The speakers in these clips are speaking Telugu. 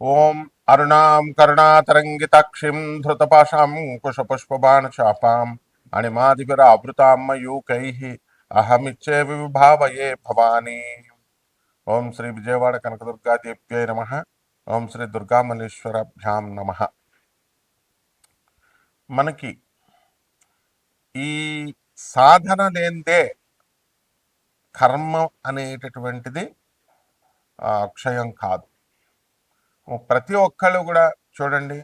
ఓం అరుణాం కరుణాతరంగితాక్షిం ధృతపాశాం కుశపుష్పబాణచాపాం అణిమాదిభిరావృతామయూకై అహమిచ్చే విభావయే భవానీ. ఓం శ్రీ విజయవాడ కనకదుర్గాదేవ్యై నమ. ఓం శ్రీ దుర్గామల్లేశ్వరభ్యాం నమ. మనకి ఈ సాధన లేందే కర్మ అనేటటువంటిది ఆ, అక్షయం కాదు. ప్రతి ఒక్కళ్ళు కూడా చూడండి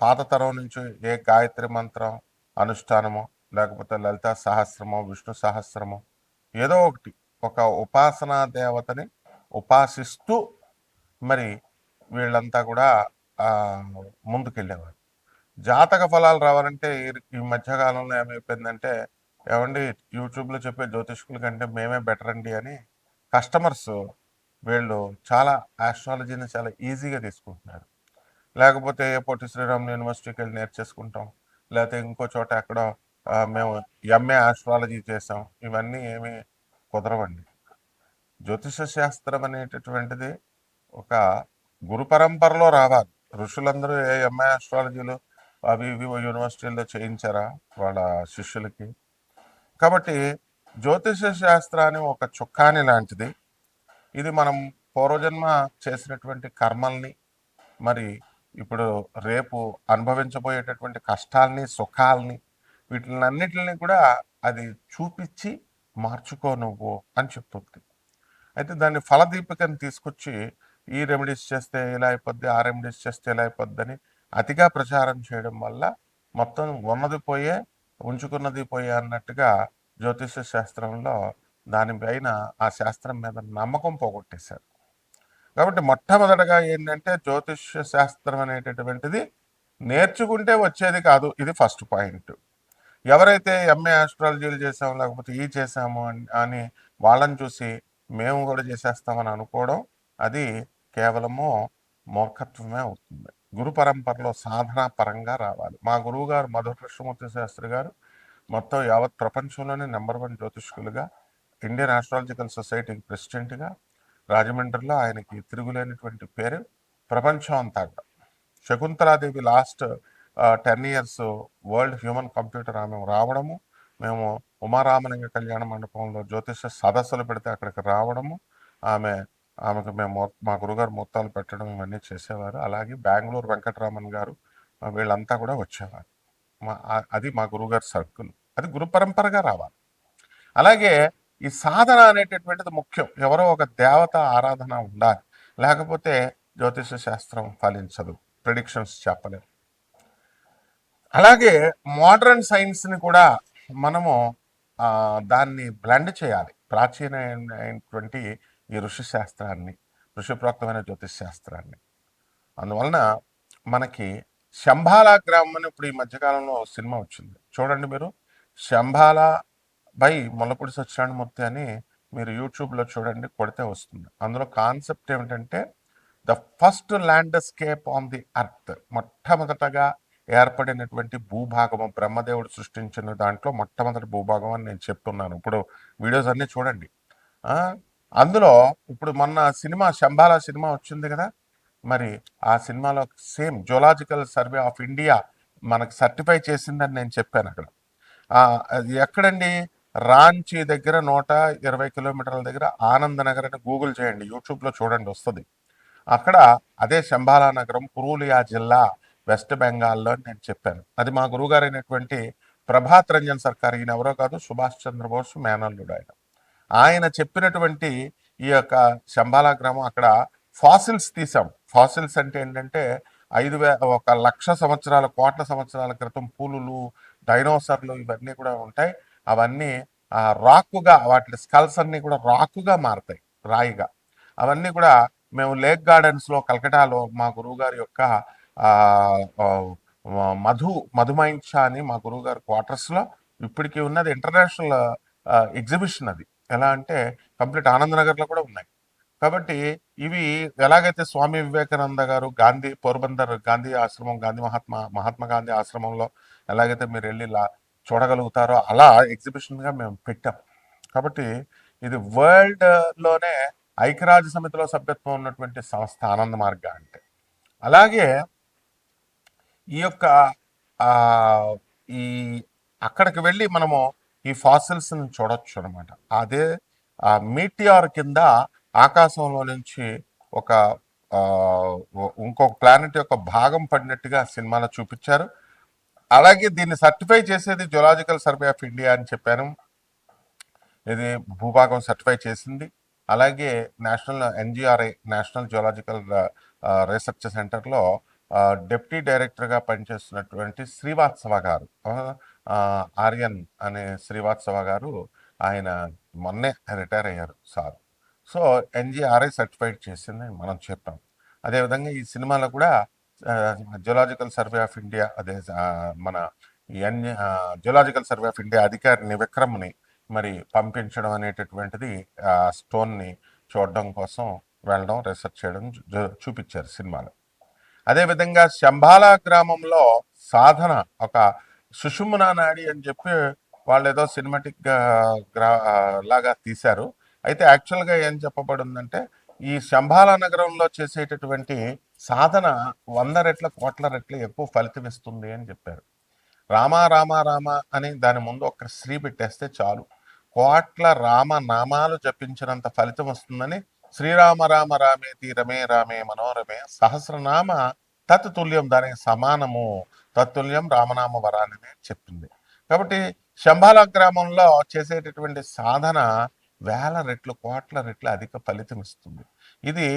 పాత తరం నుంచి ఏ గాయత్రి మంత్రం అనుష్ఠానమో లేకపోతే లలిత సహస్రమో విష్ణు సహస్రమో ఏదో ఒకటి ఒక ఉపాసనా దేవతని ఉపాసిస్తూ మరి వీళ్ళంతా కూడా ముందుకెళ్ళేవారు. జాతక ఫలాలు రావాలంటే ఈ- ఈ మధ్యకాలంలో ఏమైపోయిందంటే ఏమండి యూట్యూబ్లో చెప్పే జ్యోతిష్కుల కంటే మేమే బెటర్ అండి అని కస్టమర్స్ వీళ్ళు చాలా ఆస్ట్రాలజీని చాలా ఈజీగా తీసుకుంటున్నారు. లేకపోతే ఏ పొట్టి శ్రీరామ్ యూనివర్సిటీకి వెళ్ళి నేర్చేసుకుంటాం. లేకపోతే ఇంకో చోట ఎక్కడో మేము ఎంఏ ఆస్ట్రాలజీ చేసాం ఇవన్నీ ఏమీ కుదరవండి. జ్యోతిష శాస్త్రం అనేటటువంటిది ఒక గురు పరంపరలో రావాలి. ఋషులందరూ ఏ ఎంఏ ఆస్ట్రాలజీలు అవి ఇవి యూనివర్సిటీల్లో చేయించారా? వాళ్ళ శిష్యులకి. కాబట్టి జ్యోతిష శాస్త్రాన్ని ఒక చుక్కాని లాంటిది. ఇది మనం పూర్వజన్మ చేసినటువంటి కర్మల్ని మరి ఇప్పుడు రేపు అనుభవించబోయేటటువంటి కష్టాల్ని సుఖాలని వీటినన్నిటిని కూడా అది చూపించి మార్చుకో నువ్వు అని చెప్తుంది. అయితే దాన్ని ఫలదీపికను తీసుకొచ్చి ఈ రెమెడీస్ చేస్తే ఇలా అయిపోద్ది ఆ రెమెడీస్ చేస్తే ఇలా అయిపోద్దని అతిగా ప్రచారం చేయడం వల్ల మొత్తం ఉన్నది పోయే ఉంచుకున్నది పోయే అన్నట్టుగా జ్యోతిష శాస్త్రంలో దానిపైన ఆ శాస్త్రం మీద నమ్మకం పోగొట్టేశారు. కాబట్టి మొట్టమొదటగా ఏంటంటే జ్యోతిష్య శాస్త్రం అనేటటువంటిది నేర్చుకుంటే వచ్చేది కాదు. ఇది ఫస్ట్ పాయింట్. ఎవరైతే ఎంఏ ఆస్ట్రాలజీలు చేసాము లేకపోతే ఈ చేసాము అని- అని వాళ్ళని చూసి మేము కూడా చేసేస్తామని అనుకోవడం అది కేవలము మూర్ఖత్వమే అవుతుంది. గురు పరంపరలో సాధనా పరంగా రావాలి. మా గురువుగారు మధుర కృష్ణమూర్తి శాస్త్రి గారు మొత్తం యావత్ ప్రపంచంలోనే నెంబర్ వన్ జ్యోతిష్కులుగా ఇండియన్ ఆస్ట్రాలజికల్ సొసైటీకి ప్రెసిడెంట్గా రాజమండ్రిలో ఆయనకి తిరుగులేనటువంటి పేరు ప్రపంచం అంతా కూడా. Shakuntala Devi last ten years world human computer ఆమె రావడము మేము ఉమారామలింగ కళ్యాణ మండపంలో జ్యోతిష సదస్సులు పెడితే అక్కడికి రావడము ఆమె ఆమెకు మేము మా గురుగారు మొత్తాలు పెట్టడం ఇవన్నీ చేసేవారు. అలాగే బెంగళూరు వెంకటరామన్ గారు వీళ్ళంతా కూడా వచ్చేవారు. మా అది మా గురుగారు సర్కిల్. అది గురు పరంపరగా రావాలి. అలాగే ఈ సాధన అనేటటువంటిది ముఖ్యం. ఎవరో ఒక దేవత ఆరాధన ఉండాలి. లేకపోతే జ్యోతిష శాస్త్రం ఫలించదు. ప్రిడిక్షన్స్ చెప్పలేము అలాగే మోడర్న్ సైన్స్ని కూడా మనము దాన్ని బ్లెండ్ చేయాలి. ప్రాచీనమైనటువంటి ఈ ఋషి శాస్త్రాన్ని ఋషిప్రోక్తమైన జ్యోతిష్ శాస్త్రాన్ని. అందువలన మనకి శంభాల గ్రామం అని ఇప్పుడు ఈ మధ్యకాలంలో సినిమా వచ్చింది. చూడండి మీరు. శంభాల బై ముల్లపూడి సత్యనారాయణమూర్తి అని మీరు యూట్యూబ్లో చూడండి కొడితే వస్తుంది. అందులో కాన్సెప్ట్ ఏమిటంటే the first landscape on the earth మొట్టమొదటగా ఏర్పడినటువంటి భూభాగము బ్రహ్మదేవుడు సృష్టించిన దాంట్లో మొట్టమొదటి భూభాగం అని నేను చెప్తున్నాను. ఇప్పుడు వీడియోస్ అన్నీ చూడండి. అందులో ఇప్పుడు మొన్న సినిమా శంబాల సినిమా వచ్చింది కదా? మరి ఆ సినిమాలో same zoological survey of India మనకు సర్టిఫై చేసిందని నేను చెప్పాను అక్కడ. అది ఎక్కడండి? రాంచీ దగ్గర నూట ఇరవై కిలోమీటర్ల దగ్గర ఆనందనగర్ అని గూగుల్ చేయండి యూట్యూబ్లో చూడండి వస్తుంది. అక్కడ అదే శంబాలా నగరం పురూలియా జిల్లా వెస్ట్ బెంగాల్లో అని నేను చెప్పాను. అది మా గురుగారు అయినటువంటి ప్రభాత్ రంజన్ సర్కార్ ఈయన ఎవరో కాదు సుభాష్ చంద్రబోస్ మేనల్లుడు ఆయన. ఆయన చెప్పినటువంటి ఈ యొక్క శంబాలా గ్రామం అక్కడ ఫాసిల్స్ తీసాం ఫాసిల్స్ అంటే ఏంటంటే ఐదు వే ఒక లక్ష సంవత్సరాల కోట్ల సంవత్సరాల క్రితం పూలులు డైనోసర్లు ఇవన్నీ కూడా ఉంటాయి. అవన్నీ ఆ, రాకుగా వాటి స్కల్స్ అన్ని కూడా రాకుగా మారుతాయి రాయిగా. అవన్నీ కూడా మేము లేక్ గార్డెన్స్లో కలకటాలో మా గురువుగారి యొక్క మధు మధుమైంచ అని మా గురువుగారి క్వార్టర్స్లో ఇప్పటికీ ఉన్నది ఇంటర్నేషనల్ ఎగ్జిబిషన్ అది. ఎలా అంటే కంప్లీట్ ఆనంద్ నగర్లో కూడా ఉన్నాయి. కాబట్టి ఇవి ఎలాగైతే స్వామి వివేకానంద గారు గాంధీ పోర్బందర్ గాంధీ ఆశ్రమం గాంధీ మహాత్మా మహాత్మా గాంధీ ఆశ్రమంలో ఎలాగైతే మీరు వెళ్ళి ఇలా చూడగలుగుతారో అలా ఎగ్జిబిషన్గా మేము పెట్టాం. కాబట్టి ఇది వరల్డ్లోనే ఐక్యరాజ్య సమితిలో సభ్యత్వం ఉన్నటువంటి సంస్థ ఆనంద మార్గ అంటే. అలాగే ఈ యొక్క ఈ అక్కడికి వెళ్ళి మనము ఈ ఫాసిల్స్ని చూడొచ్చు అనమాట అదే మీటిఆర్ కింద ఆకాశంలో నుంచి ఒక ఇంకొక ప్లానెట్ యొక్క భాగం పడినట్టుగా సినిమాలో చూపించారు. అలాగే దీన్ని సర్టిఫై చేసేది జులాజికల్ సర్వే ఆఫ్ ఇండియా అని చెప్పాను. ఇది భూభాగం సర్టిఫై చేసింది. అలాగే national NGRI national zoological research సెంటర్లో డెప్యూటీ డైరెక్టర్గా పనిచేస్తున్నటువంటి శ్రీవాత్సవ గారు uh, uh, ఆర్యన్ అనే శ్రీవాత్సవ గారు ఆయన మొన్నే రిటైర్ అయ్యారు సార్. సో ఎన్జిఆర్ఐ సర్టిఫైడ్ చేసింది మనం చెప్పాం. అదేవిధంగా ఈ సినిమాలో కూడా జియోలాజికల్ సర్వే ఆఫ్ ఇండియా అదే మన N geological survey of India అధికారిని విక్రమ్ని మరి పంపించడం అనేటటువంటిది ఆ స్టోన్ని చూడడం కోసం వెళ్ళడం రీసెర్చ్ చేయడం చూపించారు సినిమాలో. అదేవిధంగా శంబాలా గ్రామంలో సాధన ఒక సుషుమ్నా నాడి అని చెప్పి వాళ్ళు ఏదో సినిమాటిక్ గ్రా లాగా తీశారు. అయితే యాక్చువల్గా ఏం చెప్పబడిందంటే ఈ శంభాలా నగరంలో చేసేటటువంటి సాధన వంద రెట్ల కోట్ల రెట్ల ఎక్కువ ఫలితం ఇస్తుంది అని చెప్పారు. రామ రామ రామ అని దాని ముందు ఒక శ్రీ పెట్టేస్తే చాలు. కోట్ల రామ నామాలు జపించినంత ఫలితం వస్తుందని శ్రీరామ రామ రామే తీరమే రామే మనోరమే సహస్రనామ తత్తుల్యం దానికి సమానము. తత్తుల్యం రామనామ వరానని చెప్పింది. కాబట్టి శంభాల గ్రామంలో చేసేటటువంటి సాధన వేల రెట్లు కోట్ల రెట్లు అధిక ఫలితం ఇస్తుంది. ఇది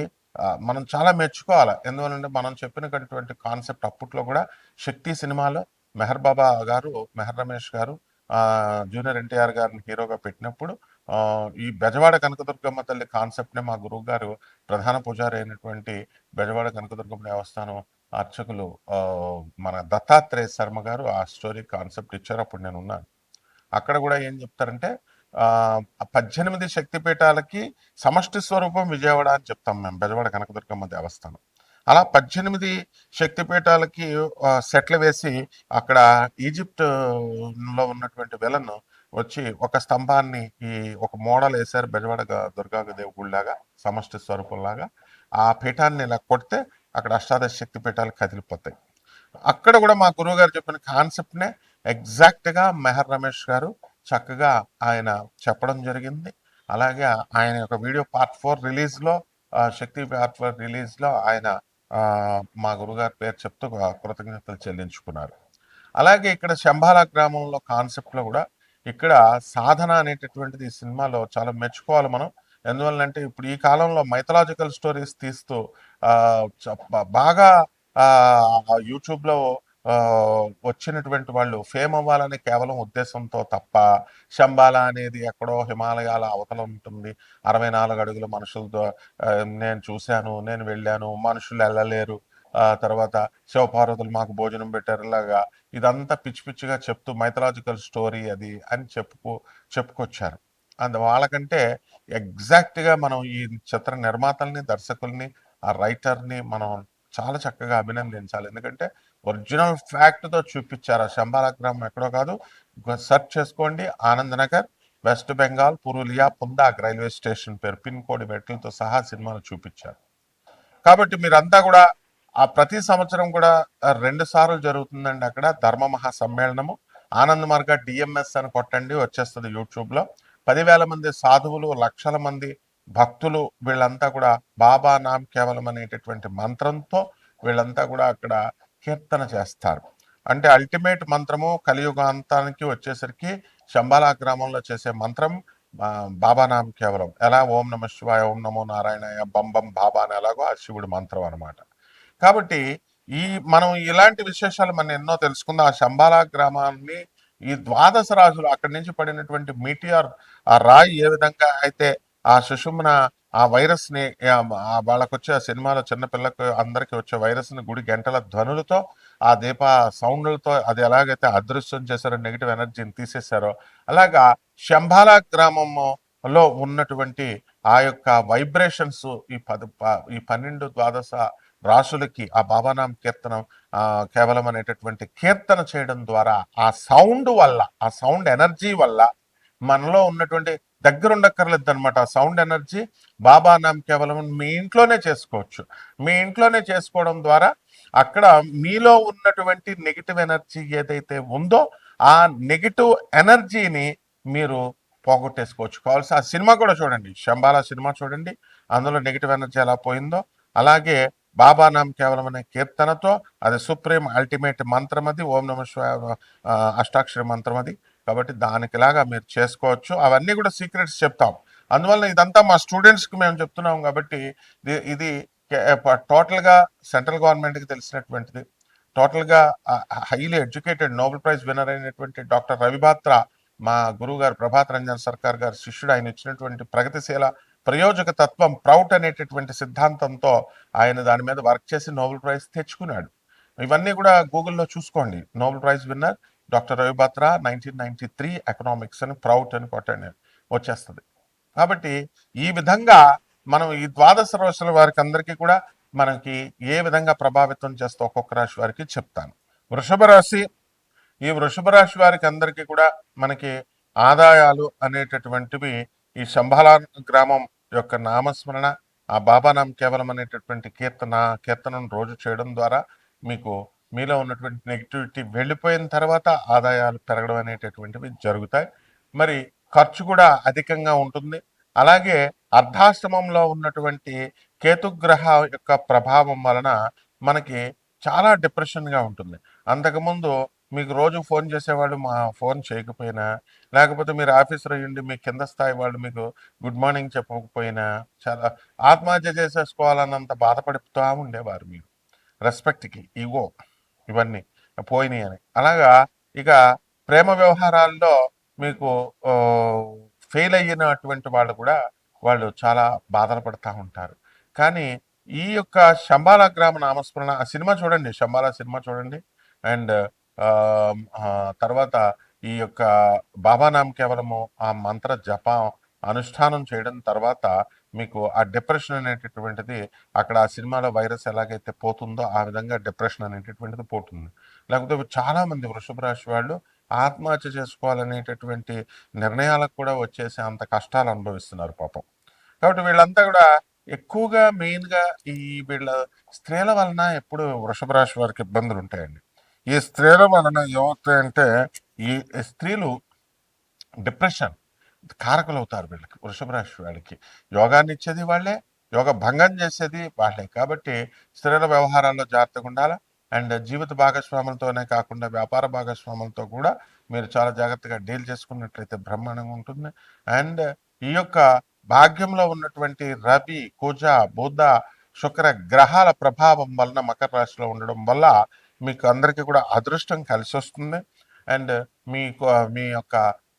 మనం చాలా మెచ్చుకోవాలి. ఎందువలంటే మనం చెప్పినటువంటి కాన్సెప్ట్ అప్పట్లో కూడా శక్తి సినిమాలో మెహర్ బాబా గారు మెహర్ రమేష్ గారు జూనియర్ ఎన్టీఆర్ గారిని హీరోగా పెట్టినప్పుడు ఈ బెజవాడ కనకదుర్గమ్మ తల్లి కాన్సెప్ట్ని మా గురువు గారు ప్రధాన పూజారి అయినటువంటి బెజవాడ కనకదుర్గమ్మ దేవస్థానం అర్చకులు మన దత్తాత్రేయ శర్మ గారు ఆ స్టోరీ కాన్సెప్ట్ ఇచ్చారు. అప్పుడు నేను ఉన్నాను అక్కడ కూడా ఏం చెప్తారంటే పద్దెనిమిది శక్తిపీఠాలకి సమష్టి స్వరూపం విజయవాడ అని చెప్తాం మేము బెజవాడ కనకదుర్గమ్మ దేవస్థానం. అలా పద్దెనిమిది శక్తిపీఠాలకి సెట్లు వేసి అక్కడ ఈజిప్ట్లో ఉన్నటువంటి విలన్ వచ్చి ఒక స్తంభాన్ని ఈ ఒక మోడల్ వేశారు బెజవాడ దుర్గా దేవుళ్ళలాగా సమష్టి స్వరూపంలాగా ఆ పీఠాన్ని ఇలా కొడితే అక్కడ అష్టాదశ శక్తి పీఠాలు కదిలిపోతాయి. అక్కడ కూడా మా గురువు గారు చెప్పిన కాన్సెప్ట్నే ఎగ్జాక్ట్గా మెహర్ రమేష్ గారు చక్కగా ఆయన చెప్పడం జరిగింది. అలాగే ఆయన యొక్క వీడియో పార్ట్ ఫోర్ రిలీజ్లో శక్తి పార్ట్ ఫోర్ రిలీజ్లో ఆయన మా గురుగారి పేరు చెప్తూ కృతజ్ఞతలు చెల్లించుకున్నారు. అలాగే ఇక్కడ శంభాల గ్రామంలో కాన్సెప్ట్లో కూడా ఇక్కడ సాధన అనేటటువంటిది ఈ సినిమాలో చాలా మెచ్చుకోవాలి మనం. ఎందువల్లంటే ఇప్పుడు ఈ కాలంలో మైథలాజికల్ స్టోరీస్ తీస్తూ చ- బాగా యూట్యూబ్లో వచ్చినటువంటి వాళ్ళు ఫేమ్ అవ్వాలని కేవలం ఉద్దేశంతో తప్ప శంబాల అనేది ఎక్కడో హిమాలయాల అవతల ఉంటుంది. అరవై నాలుగు అడుగుల మనుషులతో నేను చూశాను నేను వెళ్ళాను మనుషులు వెళ్ళలేరు. ఆ తర్వాత శివపార్వతులు మాకు భోజనం పెట్టారులాగా ఇదంతా పిచ్చి పిచ్చిగా చెప్తూ మైథలాజికల్ స్టోరీ అది అని చెప్పుకో చెప్పుకొచ్చారు. అందు వాళ్ళకంటే ఎగ్జాక్ట్గా మనం ఈ చిత్ర నిర్మాతల్ని దర్శకుల్ని ఆ రైటర్ని మనం చాలా చక్కగా అభినందించాలి. ఎందుకంటే ఒరిజినల్ ఫ్యాక్ట్తో చూపించారు. ఆ శంబాల గ్రామం ఎక్కడో కాదు. సెర్చ్ చేసుకోండి. Anand Nagar West Bengal Purulia Pundag railway station పేరు. పిన్ కోడ్ మెట్లతో సహా సినిమాను చూపించారు. కాబట్టి మీరంతా కూడా ఆ ప్రతి సంవత్సరం కూడా రెండు సార్లు జరుగుతుందండి అక్కడ ధర్మ మహా సమ్మేళనము ఆనంద్ మార్గ డిఎంఎస్ అని కొట్టండి వచ్చేస్తుంది యూట్యూబ్లో. పదివేల మంది సాధువులు లక్షల మంది భక్తులు వీళ్ళంతా కూడా బాబా నామ్ కేవలం అనేటటువంటి మంత్రంతో వీళ్ళంతా కూడా అక్కడ కీర్తన చేస్తారు. అంటే అల్టిమేట్ మంత్రము కలియుగాంతానికి వచ్చేసరికి శంబాలా గ్రామంలో చేసే మంత్రం బాబానాం బాబా కేవలం. ఎలా? ఓం నమ శివాయ ఓం నమో నారాయణయ బం బం బాబా అని ఎలాగో ఆ శివుడి మంత్రం అన్నమాట. కాబట్టి ఈ మనం ఇలాంటి విశేషాలు మనం ఎన్నో తెలుసుకుందాం. ఆ శంబాలా గ్రామాన్ని ఈ ద్వాదశ రాజులు అక్కడి నుంచి పడినటువంటి మీటిఆర్ ఆ రాయి ఏ విధంగా అయితే ఆ సుషుమ్న ఆ వైరస్ని ఆ, వాళ్ళకు వచ్చే ఆ సినిమాలో చిన్నపిల్లకు అందరికి వచ్చే వైరస్ని గుడి గంటల ధ్వనులతో ఆ దీప సౌండ్లతో అది ఎలాగైతే అదృశ్యం చేశారో నెగిటివ్ ఎనర్జీని తీసేశారో అలాగా శంబాలా గ్రామంలో ఉన్నటువంటి ఆ యొక్క వైబ్రేషన్స్ ఈ పద ప- ఈ పన్నెండు ద్వాదశ రాసులకి ఆ బాబానాం కీర్తనం కేవలం అనేటటువంటి కీర్తన చేయడం ద్వారా ఆ సౌండ్ వల్ల ఆ సౌండ్ ఎనర్జీ వల్ల మనలో ఉన్నటువంటి దగ్గర ఉండక్కర్లేదు అనమాట సౌండ్ ఎనర్జీ బాబా నామ్ కేవలం మీ ఇంట్లోనే చేసుకోవచ్చు. మీ ఇంట్లోనే చేసుకోవడం ద్వారా అక్కడ మీలో ఉన్నటువంటి నెగిటివ్ ఎనర్జీ ఏదైతే ఉందో ఆ నెగిటివ్ ఎనర్జీని మీరు పోగొట్టేసుకోవచ్చు. కావాల్సి ఆ సినిమా కూడా చూడండి. శంబాల సినిమా చూడండి. అందులో నెగిటివ్ ఎనర్జీ ఎలా పోయిందో. అలాగే బాబా నామ్ కేవలం అనే కీర్తనతో అది సుప్రీం అల్టిమేట్ మంత్రం అది ఓం నమ అష్టాక్షర మంత్రం అది కాబట్టి దానికిలాగా మీరు చేసుకోవచ్చు. అవన్నీ కూడా సీక్రెట్స్ చెప్తాం. అందువల్ల ఇదంతా మా స్టూడెంట్స్కి మేము చెప్తున్నాం కాబట్టి ఇది- ఇది టోటల్గా సెంట్రల్ గవర్నమెంట్కి తెలిసినటువంటిది. టోటల్గా highly educated Nobel prize winner అయినటువంటి డాక్టర్ రవిభాత్ర మా గురువు గారు ప్రభాత్ రంజన్ సర్కార్ గారు శిష్యుడు. ఆయన ఇచ్చినటువంటి ప్రగతిశీల ప్రయోజక తత్వం ప్రౌట్ అనేటటువంటి సిద్ధాంతంతో ఆయన దాని మీద వర్క్ చేసి నోబెల్ ప్రైజ్ తెచ్చుకున్నాడు. ఇవన్నీ కూడా గూగుల్లో చూసుకోండి. Nobel prize winner doctor Ravi Batra nineteen ninety three economics అని ప్రౌట్ అని కొట్టండి. వచ్చేస్తుంది. కాబట్టి ఈ విధంగా మనం ఈ ద్వాదశ రాశుల వారికి అందరికీ కూడా మనకి ఏ విధంగా ప్రభావితం చేస్తే ఒక్కొక్క రాశి వారికి చెప్తాను. వృషభ రాశి ఈ వృషభ రాశి వారికి అందరికీ కూడా మనకి ఆదాయాలు అనేటటువంటివి ఈ శంభాల గ్రామం యొక్క నామస్మరణ ఆ బాబానాం కేవలం అనేటటువంటి కీర్తన కీర్తనను రోజు చేయడం ద్వారా మీకు మీలో ఉన్నటువంటి నెగిటివిటీ వెళ్ళిపోయిన తర్వాత ఆదాయాలు పెరగడం అనేటటువంటివి జరుగుతాయి. మరి ఖర్చు కూడా అధికంగా ఉంటుంది. అలాగే అర్ధాశ్రమంలో ఉన్నటువంటి కేతుగ్రహ యొక్క ప్రభావం వలన మనకి చాలా డిప్రెషన్గా ఉంటుంది. అంతకుముందు మీకు రోజు ఫోన్ చేసేవాళ్ళు మా ఫోన్ చేయకపోయినా లేకపోతే మీరు ఆఫీసర్ అయ్యండి మీ కింద స్థాయి వాళ్ళు మీకు గుడ్ మార్నింగ్ చెప్పకపోయినా చాలా ఆత్మహత్య చేసేసుకోవాలన్నంత బాధపడుతూ ఉండేవారు మీరు. రెస్పెక్ట్కి ఈగో. ఇవన్నీ పోయినాయి అని అలాగా ఇక ప్రేమ వ్యవహారాల్లో మీకు ఫెయిల్ అయినటువంటి వాళ్ళు కూడా వాళ్ళు చాలా బాధలు పడుతూ ఉంటారు. కానీ ఈ యొక్క శంబాల గ్రామ నామస్మరణ ఆ సినిమా చూడండి శంబాల సినిమా చూడండి. అండ్ తర్వాత ఈ యొక్క బాబా కేవలము ఆ మంత్ర జప అనుష్ఠానం చేయడం తర్వాత మీకు ఆ డిప్రెషన్ అనేటటువంటిది అక్కడ ఆ సినిమాలో వైరస్ ఎలాగైతే పోతుందో ఆ విధంగా డిప్రెషన్ అనేటటువంటిది పోతుంది. లేకపోతే చాలామంది వృషభ రాశి వాళ్ళు ఆత్మహత్య చేసుకోవాలనేటటువంటి నిర్ణయాలకు కూడా వచ్చేసి అంత కష్టాలు అనుభవిస్తున్నారు పాపం. కాబట్టి వీళ్ళంతా కూడా ఎక్కువగా మెయిన్గా ఈ వీళ్ళ స్త్రీల వలన ఎప్పుడు వృషభ రాశి వారికి ఇబ్బందులు ఉంటాయండి. ఈ స్త్రీల వలన ఏమవుతాయంటే ఈ స్త్రీలు డిప్రెషన్ కారకులు అవుతారు వీళ్ళకి వృషభ రాశి వాళ్ళకి. యోగాన్ని ఇచ్చేది వాళ్ళే యోగ భంగం చేసేది వాళ్ళే. కాబట్టి స్త్రీల వ్యవహారాల్లో జాగ్రత్తగా ఉండాలి? అండ్ జీవిత భాగస్వాములతోనే కాకుండా వ్యాపార భాగస్వాములతో కూడా మీరు చాలా జాగ్రత్తగా డీల్ చేసుకున్నట్లయితే బ్రహ్మాండంగా ఉంటుంది. అండ్ ఈ యొక్క భాగ్యంలో ఉన్నటువంటి రవి కుజ బుధ శుక్ర గ్రహాల ప్రభావం వలన మకర రాశిలో ఉండడం వల్ల మీకు అందరికీ కూడా అదృష్టం కలిసి వస్తుంది అండ్ మీకు మీ యొక్క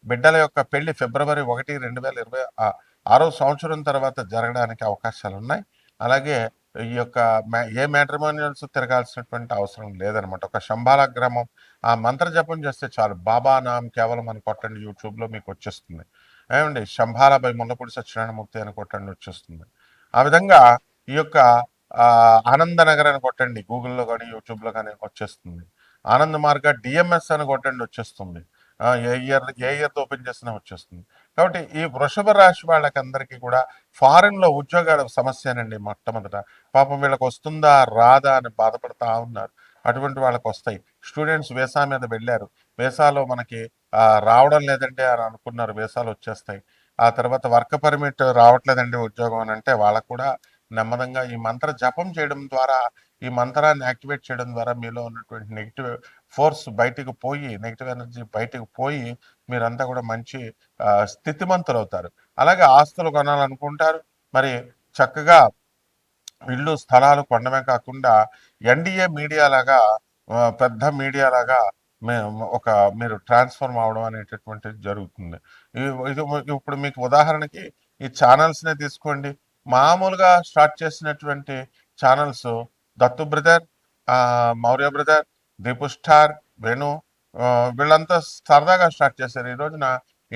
బిడ్డల యొక్క పెళ్ళి ఫిబ్రవరి ఒకటి రెండు వేల ఇరవై ఆరో సంవత్సరం తర్వాత జరగడానికి అవకాశాలు ఉన్నాయి అలాగే ఈ యొక్క మ్యా- ఏ మ్యాట్రిమోనియల్స్ తిరగాల్సినటువంటి అవసరం లేదనమాట. ఒక శంబాల గ్రామం ఆ మంత్ర జపం చేస్తే చాలు. బాబా నామ్ కేవలం అని కొట్టండి యూట్యూబ్లో మీకు వచ్చేస్తుంది. ఏమండి? శంభాలపై ముల్లపూడి సత్యనారాయణమూర్తి అని కొట్టండి వచ్చేస్తుంది. ఆ విధంగా ఈ యొక్క ఆనందనగర్ అని కొట్టండి గూగుల్లో కానీ యూట్యూబ్లో కానీ వచ్చేస్తుంది. ఆనంద్ మార్గ డిఎంఎస్ అని కొట్టండి వచ్చేస్తుంది. ఏ ఇయర్ ఏ ఇయర్ ఓపెన్ చేసినా వచ్చేస్తుంది. కాబట్టి ఈ వృషభ రాశి వాళ్ళకందరికీ కూడా ఫారెన్లో ఉద్యోగాల సమస్యనండి మొట్టమొదట. పాపం వీళ్ళకి వస్తుందా రాదా అని బాధపడతా ఉన్నారు. అటువంటి వాళ్ళకి వస్తాయి. స్టూడెంట్స్ వేసా మీద వెళ్ళారు. వేసాలో మనకి రావడం లేదంటే అని అనుకున్నారు. వేసాలు వచ్చేస్తాయి. ఆ తర్వాత వర్క్ పర్మిట్ రావట్లేదండి ఉద్యోగం అని అంటే వాళ్ళకు కూడా నెమ్మదంగా ఈ మంత్ర జపం చేయడం ద్వారా ఈ మంత్రాన్ని యాక్టివేట్ చేయడం ద్వారా మీలో ఉన్నటువంటి నెగిటివ్ ఫోర్స్ బయటికి పోయి నెగిటివ్ ఎనర్జీ బయటికి పోయి మీరంతా కూడా మంచి స్థితిమంతులు అవుతారు అలాగే ఆస్తులు కొనాలనుకుంటారు. మరి చక్కగా ఇల్లు స్థలాలు కొనడమే కాకుండా ఎన్డీఏ మీడియా లాగా పెద్ద మీడియా లాగా మే- ఒక మీరు ట్రాన్స్ఫార్మ్ అవడం అనేటటువంటిది జరుగుతుంది. ఇది ఇప్పుడు మీకు ఉదాహరణకి ఈ ఛానల్స్నే తీసుకోండి. మామూలుగా స్టార్ట్ చేసినటువంటి channels Dattu brother Maurya brother Deepu star Venu వీళ్ళంతా సరదాగా స్టార్ట్ చేశారు. ఈ రోజున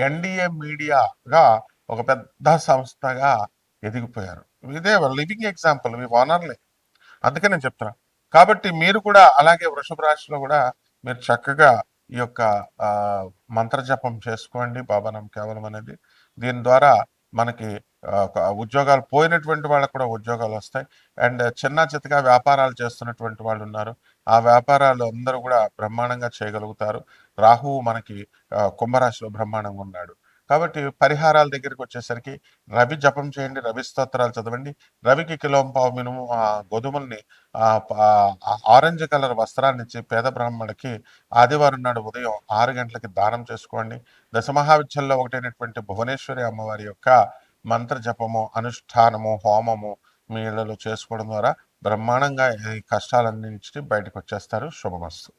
ఎన్డీఏ మీడియాగా ఒక పెద్ద సంస్థగా ఎదిగిపోయారు. ఇదే లివింగ్ ఎగ్జాంపుల్ మీ ఓనర్లే. అందుకే నేను చెప్తున్నా. కాబట్టి మీరు కూడా అలాగే వృషభ రాశిలో కూడా మీరు చక్కగా ఈ యొక్క మంత్రజపం చేసుకోండి బాబానం కేవలం అనేది. దీని ద్వారా మనకి ఉద్యోగాలు పోయినటువంటి వాళ్ళకు కూడా ఉద్యోగాలు వస్తాయి. అండ్ చిన్న చితగా వ్యాపారాలు చేస్తున్నటువంటి వాళ్ళు ఉన్నారు. ఆ వ్యాపారాలు అందరూ కూడా బ్రహ్మాండంగా చేయగలుగుతారు. రాహువు మనకి కుంభరాశిలో బ్రహ్మాండంగా ఉన్నాడు. కాబట్టి పరిహారాల దగ్గరికి వచ్చేసరికి రవి జపం చేయండి రవి స్తోత్రాలు చదవండి. రవికి కిలోం పావు మినుము ఆ గోధుమల్ని ఆరెంజ్ కలర్ వస్త్రాన్ని ఇచ్చి పేద బ్రాహ్మణులకి ఆదివారం నాడు ఉదయం ఆరు గంటలకి దానం చేసుకోండి. దశమహావిద్యల్లో ఒకటైనటువంటి భువనేశ్వరి అమ్మవారి యొక్క మంత్ర జపము అనుష్ఠానము హోమము మీ ఇళ్ళలో చేసుకోవడం ద్వారా బ్రహ్మాండంగా ఈ కష్టాలన్నింటినీ బయటకు వచ్చేస్తారు శుభమస్తు.